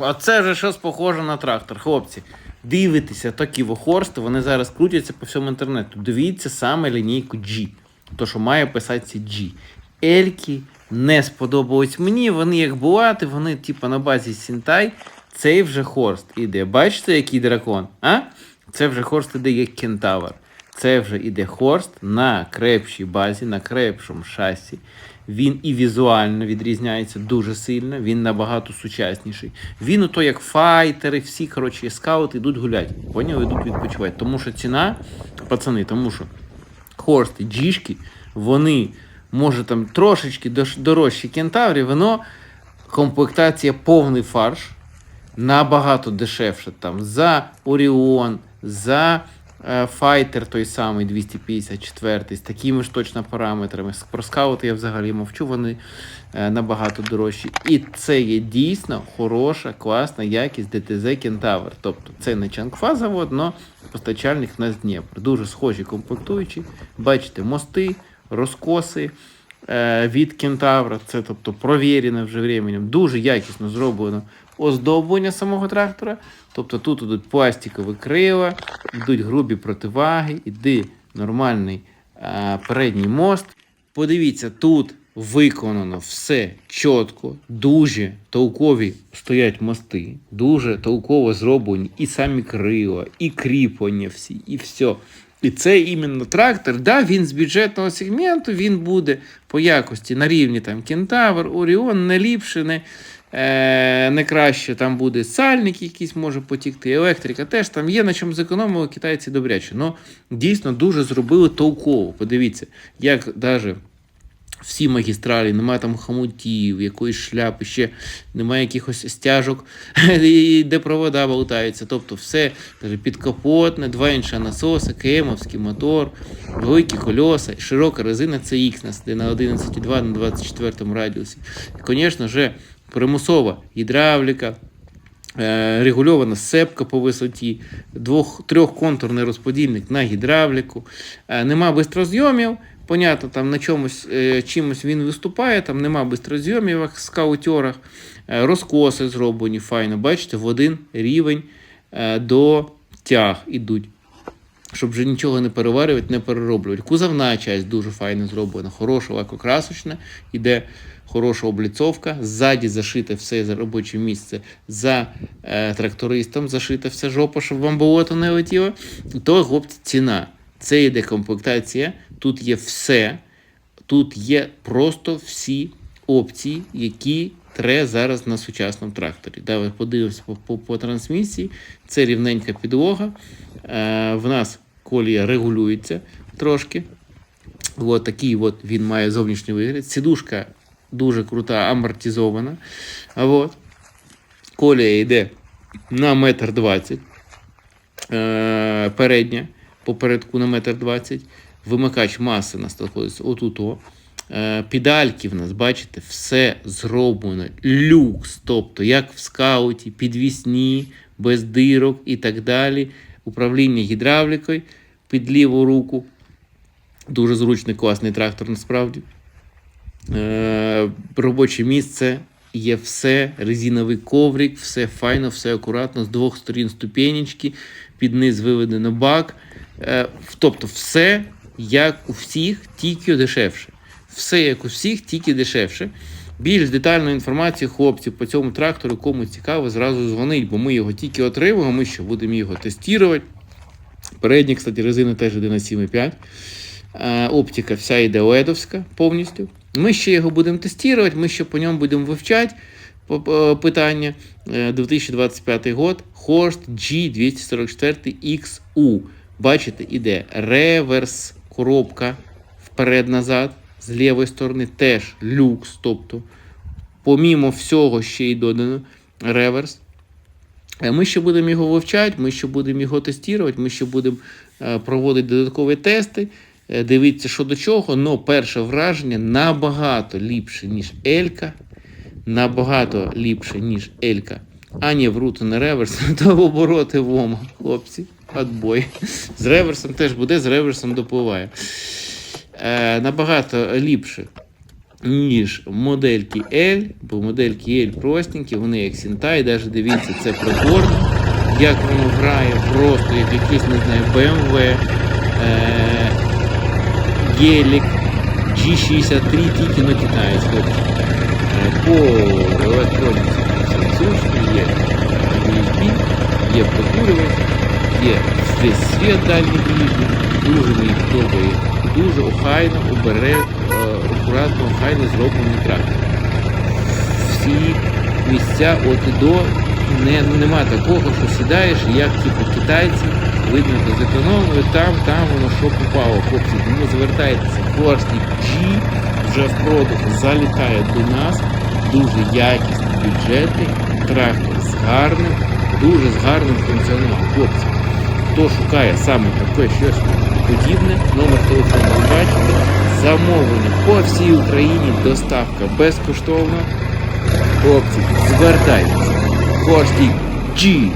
А це вже щось похоже на трактор, хлопці. Дивитеся такі вохорсти, вони зараз крутяться по всьому інтернету. Дивіться саме лінійку G. То, що має писатися G. Ельки не сподобались мені, вони як булати, вони типу на базі Сінтай. Цей вже хорст іде. Бачите, який дракон? А? Це вже хорст іде як кентавр. Це вже іде хорст на крепшій базі, на крепшому шасі. Він і візуально відрізняється дуже сильно, він набагато сучасніший. Він ото як файтери, всі, коротше, скаути йдуть гуляти. Поняли, йдуть відпочивати. Тому що ціна, пацани, тому що хорсти, джішки, вони, може там трошечки дорожчі кентаврів, воно комплектація повний фарш, набагато дешевше там за Оріон, за Файтер той самий 254 з такими ж точно параметрами. Про скаути я взагалі мовчу, вони е, набагато дорожчі. І це є дійсно хороша, класна якість ДТЗ Кентавр. Тобто це не Чангфа завод, але постачальник на Дніпр. Дуже схожі комплектуючі. Бачите, мости, розкоси е, від Кентавра. Це тобто провірено вже временем. Дуже якісно зроблено оздоблення самого трактора. Тобто тут ідуть пластикові крила, йдуть грубі противаги, іде нормальний е, передній мост. Подивіться, тут виконано все чітко, дуже толкові стоять мости, дуже толково зроблені і самі крила, і кріплення всі, і все. І це іменно трактор. Да, він з бюджетного сегменту, він буде по якості на рівні там Кентавр, Оріон, не ліпше, не, е, не краще. Там буде сальник якийсь може потікти, електрика теж там є на чому зекономили китайці добряче. Ну, дійсно дуже зробили толково. Подивіться, як навіть всі магістралі, немає там хомутів, якоїсь шляпи, ще немає якихось стяжок, де провода болтаються. Тобто все підкапотне, два інші насоси, кемовський мотор, великі кольоса, широка резина нас де на 11,2 на 24 радіусі. І, звісно ж, примусова гідравліка, Е, регульована сепка по висоті, двох, трьохконтурний розподільник на гідравліку, е, нема бистрозйомів. Понятно, там на чомусь е, чимось він виступає, там нема бистрозйомів, в скаутерах, Е, розкоси зроблені файно. Бачите, в один рівень е, до тяг ідуть. Щоб вже нічого не переварювати, не перероблювати. Кузовна часть дуже файно зроблена, хороша лакокрасочна, іде хороша обліцовка, ззаді зашите все за робоче місце за е, трактористом, зашите все жопа, щоб вам болото не летіло. То, хлопці, ціна. Це йде комплектація, тут є все, тут є просто всі опції, які треба зараз на сучасному тракторі. Давай подивимося по, по, по трансмісії. Це рівненька підлога. Е, в нас колія регулюється трошки. От такий от він має зовнішній вигляд. Сідушка дуже крута, амортизована. От. Колія йде на метр двадцять. Е, передня, попередку на метр двадцять. Вимикач маси у нас знаходиться отут. Е, в нас, бачите, все зроблено люкс. Тобто, як в скауті, підвісні, без дирок і так далі. Управління гідравлікою під ліву руку. Дуже зручний, класний трактор насправді. Е, робоче місце, є все, резиновий коврик, все файно, все акуратно, з двох сторін ступенечки, під низ виведено бак. Е, тобто, все як у всіх, тільки дешевше. Все як у всіх, тільки дешевше. Більш детальну інформацію, хлопці, по цьому трактору, кому цікаво, зразу дзвонить, бо ми його тільки отримуємо, ми ще будемо його тестувати. Передні, кстати, резина теж йде на 7,5. Е, Оптика вся йде ледовська повністю. Ми ще його будемо тестувати, ми ще по ньому будемо вивчати по- питання. Е, 2025 год, Horst G244XU. Бачите, іде реверс коробка вперед-назад, з лівої сторони теж люкс. Тобто, помімо всього, ще й додано реверс. Е, Ми ще будемо його вивчати, ми ще будемо його тестувати, ми ще будемо е, проводити додаткові тести, е, дивитися, що до чого. але перше враження набагато ліпше, ніж Елька. Набагато ліпше, ніж Елька. А ні, то не реверс, то обороти вома, хлопці. Отбой. З реверсом теж буде, з реверсом допливає. Е, набагато ліпше ніж модельки L, бо модельки L простенькі, вони як Сінтай, навіть дивіться, це приборно, як воно грає, просто як якийсь, не знаю, BMW, е- Гелік, G63, тільки на китаєць. Е, По електроніці Samsung є USB, є прокурювач, є весь світ дальній ближній, дуже мені подобає, дуже охайно, обере, е, акуратно, охайно зроблений трактор. Всі місця от і до не, нема такого, що сідаєш, як типу китайці, видно, то зекономили, там, там воно що попало, хлопці, тому звертайтеся, Форстік G вже в продаж залітає до нас, дуже якісний, бюджетний трактор з гарним, дуже з гарним функціоналом. Хлопці, хто шукає саме таке щось подібне, номер телефону ви бачите, замовлення по всій Україні, доставка безкоштовна. Хлопці, звертайтеся. Форстік G